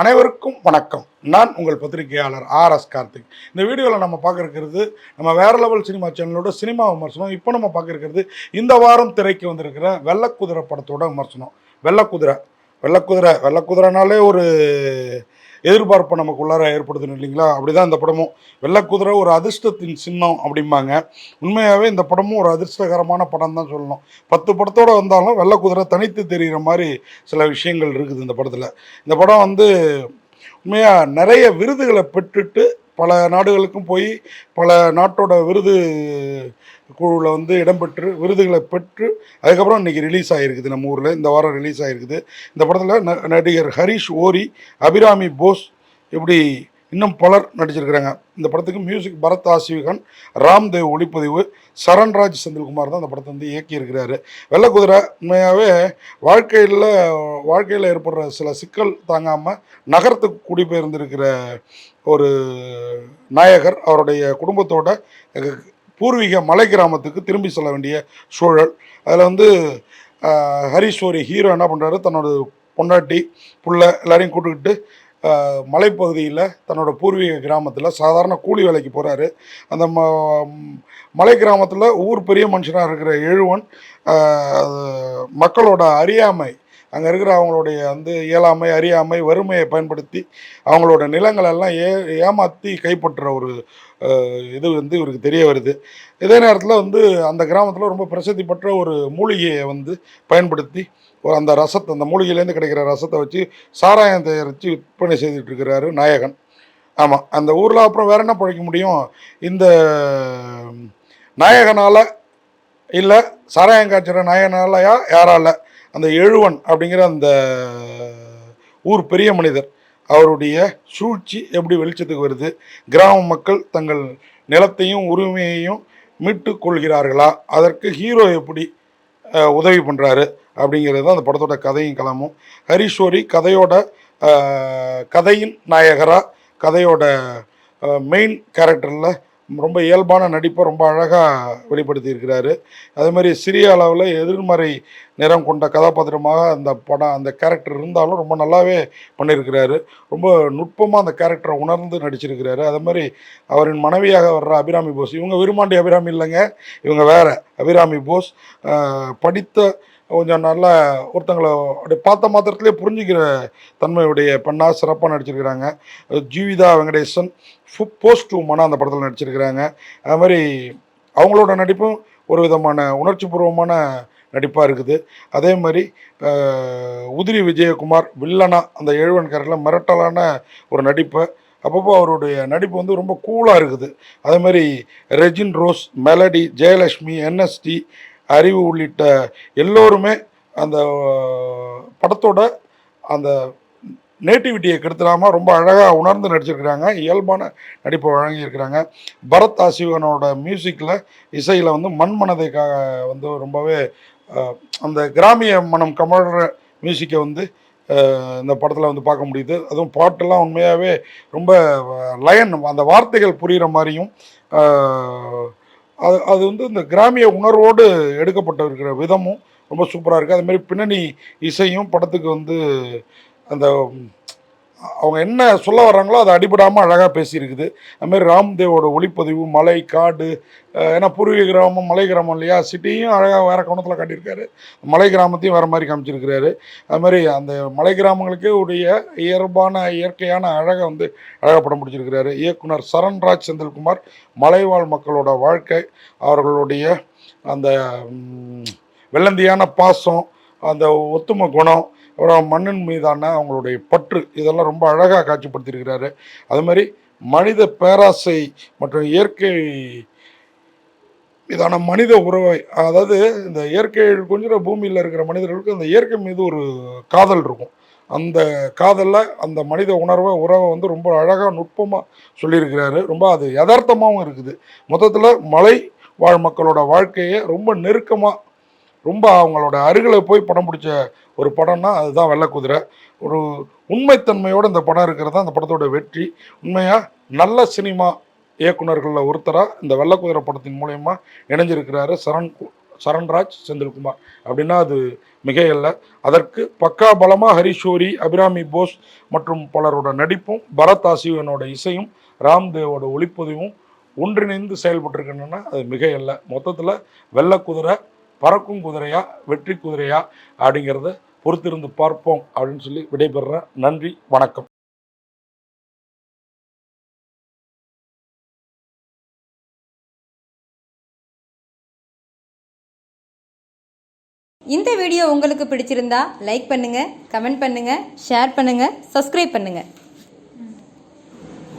அனைவருக்கும் வணக்கம். நான் உங்கள் பத்திரிகையாளர் ஆர் எஸ் கார்த்திக். இந்த வீடியோவில் நம்ம பார்க்க இருக்கிறது நம்ம வேற லெவல் சினிமா சேனலோட சினிமா விமர்சனம். இப்போ நம்ம பார்க்க இருக்கிறது இந்த வாரம் திரைக்கு வந்திருக்கிற வெள்ளக்குதிரை படத்தோட விமர்சனம். வெள்ளக்குதிரை. வெள்ளக்குதிரை. வெள்ளக்குதிரைனாலே ஒரு எதிர்பார்ப்பை நமக்குள்ளார ஏற்படுதுன்னு இல்லைங்களா? அப்படிதான் இந்த படமும். வெள்ளக்குதிரை ஒரு அதிர்ஷ்டத்தின் சின்னம் அப்படிம்பாங்க. உண்மையாகவே இந்த படமும் ஒரு அதிர்ஷ்டகரமான படம் தான் சொல்லணும். பத்து படத்தோட வந்தாலும் வெள்ளக்குதிரை தனித்து தெரிகிற மாதிரி சில விஷயங்கள் இருக்குது இந்த படத்தில். இந்த படம் வந்து உண்மையாக நிறைய விருதுகளை பெற்றுட்டு பல நாடுகளுக்கும் போய் பல நாட்டோட விருது குழுவில் வந்து இடம்பெற்று விருதுகளை பெற்று அதுக்கப்புறம் இன்றைக்கி ரிலீஸ் ஆகிருக்குது நம்ம ஊரில். இந்த வாரம் ரிலீஸ் ஆகிருக்குது இந்த படத்தில் ந நடிகர் ஹரிஷ் ஓரி அபிராமி போஸ் இப்படி இன்னும் பலர் நடிச்சிருக்கிறாங்க. இந்த படத்துக்கு மியூசிக் பரத் ஆசிவிகன் ராம்தேவ் ஒளிப்பதிவு சரண்ராஜ் செந்தில்குமார் தான் அந்த படத்தை வந்து இயக்கியிருக்கிறாரு. வெள்ளக்குதிரை உண்மையாகவே வாழ்க்கையில் வாழ்க்கையில் ஏற்படுற சில சிக்கல் தாங்காமல் நகரத்துக்கு குடிபெயர்ந்திருக்கிற ஒரு நாயகர் அவருடைய குடும்பத்தோட பூர்வீக மலை கிராமத்துக்கு திரும்பி செல்ல வேண்டிய சூழல். அதில் வந்து ஆஹ், ஹரிஸ்வரி ஹீரோ என்ன பண்ணுறாரு தன்னோட பொண்டாட்டி புள்ள எல்லாரையும் கூட்டுக்கிட்டு மலைப்பகுதியில் தன்னோட பூர்வீக கிராமத்தில் சாதாரண கூலி வேலைக்கு போகிறாரு அந்த ம மலை கிராமத்தில் ஊர் பெரிய மனுஷனாக இருக்கிற எழுவன் மக்களோட அறியாமை அங்கே இருக்கிற அவங்களுடைய வந்து இயலாமை அறியாமை வறுமையை பயன்படுத்தி அவங்களோட நிலங்களெல்லாம் ஏ ஏமாற்றி கைப்பற்றுற ஒரு இது வந்து இவருக்கு தெரிய வருது. இதே நேரத்தில் வந்து அந்த கிராமத்தில் ரொம்ப பிரசித்தி பெற்ற ஒரு மூலிகையை வந்து பயன்படுத்தி ஒரு அந்த ரசத்தை அந்த மூலிகையிலேருந்து கிடைக்கிற ரசத்தை வச்சு சாராயம் தயாரித்து விற்பனை செய்துட்டு இருக்கிறாரு நாயகன். ஆமாம் அந்த ஊரில் அப்புறம் வேற என்ன பிழைக்க முடியும்? இந்த நாயகனால் இல்லை சாராயம் காய்ச்சுற நாயகனாலயா யாரால? அந்த எழுவன் அப்படிங்கிற அந்த ஊர் பெரிய மனிதர் அவருடைய சூழ்ச்சி எப்படி வெளிச்சத்துக்கு வருது? கிராம மக்கள் தங்கள் நிலத்தையும் உரிமையையும் மீட்டு கொள்கிறார்களா? அதற்கு ஹீரோ எப்படி உதவி பண்ணுறாரு அப்படிங்கிறது தான் அந்த படத்தோட கதையும் களமும் ஹரிஷோரி கதையோட கதையின் நாயகராக கதையோட மெயின் கேரக்டரில் ரொம்ப இயல்பான நடிப்பை ரொம்ப அழகாக வெளிப்படுத்தி இருக்கிறாரு அதே மாதிரி சிறிய அளவில் எதிர்மறை நிறம் கொண்ட கதாபாத்திரமாக அந்த படம் அந்த கேரக்டர் இருந்தாலும் ரொம்ப நல்லாவே பண்ணியிருக்கிறாரு. ரொம்ப நுட்பமாக அந்த கேரக்டரை உணர்ந்து நடிச்சிருக்கிறாரு. அதே மாதிரி அவரின் மனைவியாக வர்ற அபிராமி போஸ் இவங்க விரும்மாண்டி அபிராமி இல்லைங்க இவங்க வேறு. அபிராமி போஸ் படித்த கொஞ்சம் நல்லா ஒருத்தங்களை அப்படி பார்த்த மாத்திரத்திலே புரிஞ்சுக்கிற தன்மையுடைய பெண்ணாக சிறப்பாக நடிச்சிருக்கிறாங்க. ஜீவிதா வெங்கடேசன் ஃபு போஸ்ட் உமனாக அந்த படத்தில் நடிச்சிருக்கிறாங்க. அது மாதிரி அவங்களோட நடிப்பும் ஒரு விதமான உணர்ச்சிபூர்வமான நடிப்பாக இருக்குது. அதே மாதிரி உதிரி விஜயகுமார் வில்லனா அந்த எழுவன் கேரக்டரில் மிரட்டலான ஒரு நடிப்பை. அப்பப்போ அவருடைய நடிப்பு வந்து ரொம்ப கூலாக இருக்குது. அதே மாதிரி ரெஜின் ரோஸ் மெலடி ஜெயலட்சுமி என்எஸ்டி அறிவு உள்ளிட்ட எல்லோருமே அந்த படத்தோட அந்த நேட்டிவிட்டியை கெடுத்துடாமல் ரொம்ப அழகாக உணர்ந்து நடிச்சிருக்கிறாங்க. இயல்பான நடிப்பை வழங்கியிருக்கிறாங்க. பரத் ஆசிவனோட மியூசிக்கில் இசையில் வந்து மண்மனதைக்காக வந்து ரொம்பவே அந்த கிராமிய மனம் கமழ மியூசிக்கை வந்து இந்த படத்தில் வந்து பார்க்க முடியுது. அதுவும் பாட்டெல்லாம் உண்மையாகவே ரொம்ப லயன் அந்த வார்த்தைகள் புரிகிற மாதிரியும் அது அது வந்து இந்த கிராமிய உணர்வோடு எடுக்கப்பட்டிருக்கிற விதமும் ரொம்ப சூப்பராக இருக்குது அதுமாரி பின்னணி இசையும் படத்துக்கு வந்து அந்த அவங்க என்ன சொல்ல வர்றாங்களோ அதை அடிபடாமல் அழகாக பேசியிருக்குது. அதுமாரி ராம்தேவோட ஒளிப்பதிவு மலை காடு ஏன்னா பூர்வீக கிராமம் மலை கிராமம் இல்லையா? சிட்டியும் அழகாக வேறு கோணத்தில் காட்டியிருக்காரு. மலை கிராமத்தையும் வேறு மாதிரி காமிச்சிருக்கிறாரு. அது மாதிரி அந்த மலை கிராமங்களுக்கே உடைய இயல்பான இயற்கையான அழகை வந்து அழகாக படம் பிடிச்சிருக்கிறாரு. இயக்குனர் சரண்ராஜ் செந்தில்குமார் மலைவாழ் மக்களோட வாழ்க்கை அவர்களுடைய அந்த வெள்ளந்தியான பாசம் அந்த ஒத்துமை குணம் அப்புறம் மண்ணின் மீதான அவங்களுடைய பற்று இதெல்லாம் ரொம்ப அழகாக காட்சிப்படுத்தியிருக்கிறாரு. அது மாதிரி மனித பேராசை மற்றும் இயற்கை இதான மனித உறவை அதாவது இந்த இயற்கை கொஞ்சம் பூமியில் இருக்கிற மனிதர்களுக்கு அந்த இயற்கை மீது ஒரு காதல் இருக்கும். அந்த காதலில் அந்த மனித உணர்வை உறவை வந்து ரொம்ப அழகாக நுட்பமாக சொல்லியிருக்கிறாரு. ரொம்ப அது யதார்த்தமாகவும் இருக்குது. மொத்தத்தில் மலை வாழ் மக்களோட வாழ்க்கையை ரொம்ப நெருக்கமாக ரொம்ப அவங்களோட அருகில் போய் படம் பிடிச்ச ஒரு படம்னா அதுதான் வெள்ளக்குதிரை ஒரு உண்மைத்தன்மையோடு இந்த படம் இருக்கிறது தான் அந்த படத்தோட வெற்றி. உண்மையாக நல்ல சினிமா இயக்குனர்களில் ஒருத்தராக இந்த வெள்ளக்குதிரை படத்தின் மூலயமா இணைஞ்சிருக்கிறாரு சரண் சரண்ராஜ் செந்தில்குமார். அப்படின்னா அது மிகையல்ல. அதற்கு பக்கா பலமாக ஹரிஷோரி அபிராமி போஸ் மற்றும் பலரோட நடிப்பும் பரத் ஆசிவனோட இசையும் ராம்தேவோட ஒளிப்பதிவும் ஒன்றிணைந்து செயல்பட்டுருக்கணும்னா அது மிகையல்ல. மொத்தத்தில் வெள்ளக்குதிரை பறக்கும் குதிரையா வெற்றி குதிரையா அப்படிங்கிறத பொறுத்திருந்து பார்ப்போம் அப்படின்னு சொல்லி விடைபெறுறேன். நன்றி வணக்கம். இந்த வீடியோ உங்களுக்கு பிடிச்சிருந்தா லைக் பண்ணுங்க கமெண்ட் பண்ணுங்க ஷேர் பண்ணுங்க சப்ஸ்கிரைப் பண்ணுங்க.